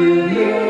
you.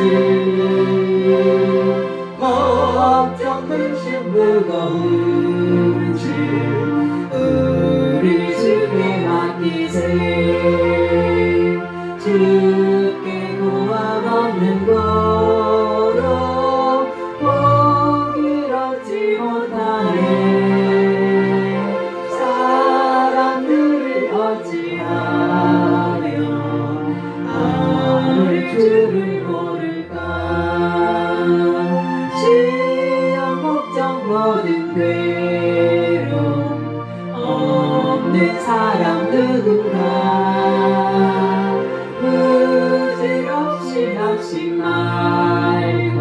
무엇인지 걱정 근심 무거운지 우리 집에 맡기세 외로움 사람 누군가? 부질없이 낙심 말고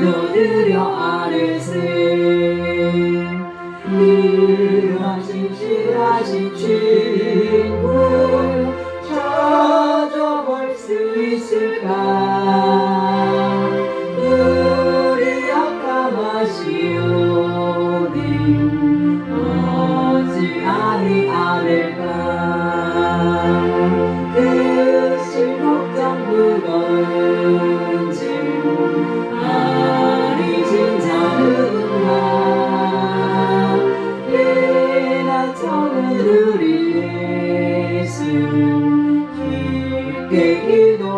기도드려 아뢰세 이러한 진실하신 친구 찾아볼 수 있을까? けど